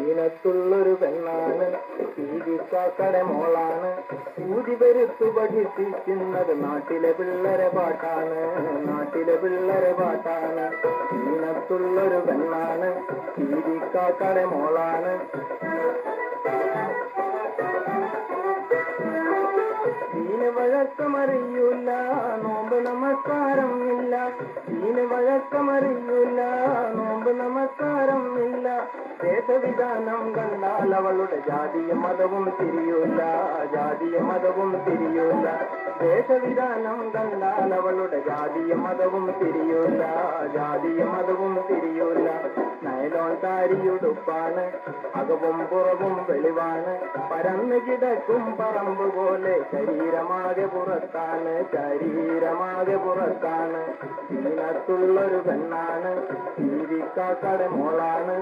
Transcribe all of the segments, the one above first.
ഈനത്തുള്ളൊരു പെണ്ണാണ് ഈതിക്കാക്കടെ മോളാണ്. ഊതി വരുത്തു പഠിപ്പിക്കുന്നത് നാട്ടിലെ പിള്ളരെ പാട്ടാണ് നാട്ടിലെ പിള്ളരെ പാട്ടാണ്. ഈനത്തുള്ളൊരു പെണ്ണാണ് ഈതിക്കാക്കടെ മോളാണ്. വഴക്കമറിയൂല നോമ്പ് നമസ്കാരം ഇല്ല ദീന വഴക്കമറിയൂല നോമ്പ് നമസ്കാരം ഇല്ല ദേശവിധാനം കണ്ടാൽ അവളുടെ ജാതിയ മതവും തിരിയൂല ജാതിയ മതവും തിരിയൂല. ദേശവിധാനം കണ്ടാൽ അവളുടെ ജാതിയ മതവും തിരിയൂല ജാതിയ മതവും തിരിയൂല. നയലോൺ താരിയുടുപ്പാണ് അകവും പുറവും വെളിവാണ്. പരന്നു കിടക്കും പറമ്പ് പോലെ ശരീരമാകെ പുറത്താണ്. ശരീരമാകെ പുറത്താണ്. ദീനത്തുള്ളൊരു പെണ്ണാണ്. ജീവിക്കാക്കടെ മോളാണ്.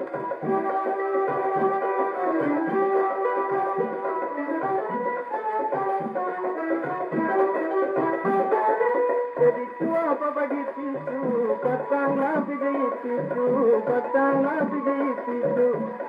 ಅಪಬಡಿಸಿತು ಪತ್ತಾಂಗ ಬಿದಯಿಸಿತು ಪತ್ತಾಂಗ ಬಿದಯಿಸಿತು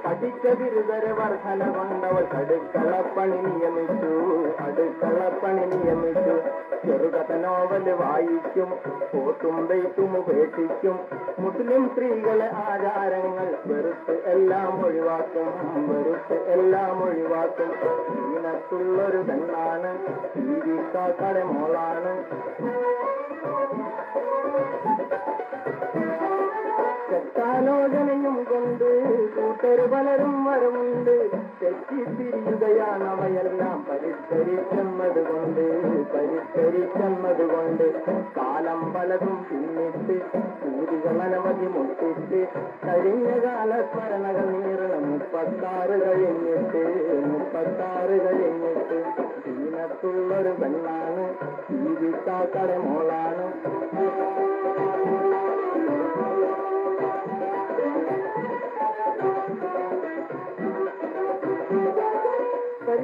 ಅಡಿಕವಿರುದರೆ ವರ್ಧನ ಬಂದವ ಕಡುಕಳ ಪಣಿ ನಿಯಮಿಸು ಕಡುಕಳ ಪಣಿ ನಿಯಮಿಸು ചെറുകഥ നോവൽ വായിക്കും പോത്തും വെയ്ത്തും ഉപേക്ഷിക്കും. മുസ്ലിം സ്ത്രീകളെ ആചാരങ്ങൾ വെറുത്ത് എല്ലാം ഒഴിവാക്കും വെറുത്ത് എല്ലാം ഒഴിവാക്കും. ഈനത്തുള്ളൊരു പെണ്ണാണ് ജീവിക്കാക്കടെ മോളാണ്. ോചനയും കൊണ്ട് കൂട്ടരു പലരും വരുമുണ്ട്. തെറ്റിത്തിരിയുകയാണ് അവയെല്ലാം പരിഷ്കരിക്കുന്നത് കൊണ്ട് പരിഷ്കരിച്ചെന്നത് കൊണ്ട് കാലം പലതും പിന്നിട്ട് സൂര്യകൾ അനവധി മുട്ടിട്ട് കഴിഞ്ഞ കാല സ്മരണകൾ നീറണം. മുപ്പത്താറ് കഴിഞ്ഞിട്ട് മുപ്പത്താറ് കഴിഞ്ഞിട്ട് ദീനത്തുള്ളൊരു പെണ്ണാണ്. ജീവിക്കാക്കടെ മോളാണ്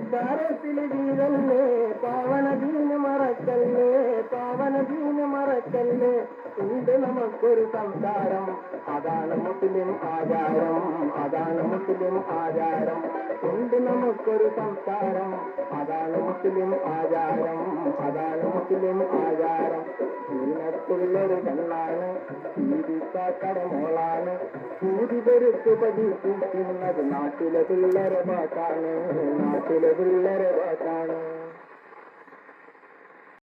വീരല്ലേ പാവന ദീന മറക്കല്ലേ? പാവന ദീന മറക്കല്ലേ? ഉണ്ട് നമുക്കൊരു സംസാരം. അതാണ് മുസ്ലിം ആചാരം. അതാണ് മുസ്ലിം ആചാരം. ഉണ്ട് നമുക്കൊരു സംസ്കാരം അതാണ് മുസ്ലിം ആചാരം. അതാണ് മുസ്ലിം ആചാരം. ദീനത്തുള്ളൊരു കണ്ണാണ്. കടമോളാണ് മോളാണ്. കൂടി പെരുത്തു പഠിപ്പിക്കുന്നത് നാട്ടിലെ പിള്ളേരെ പാട്ടാണ്. നാട്ടിലെ പിള്ളേരെ പാട്ടാണ്.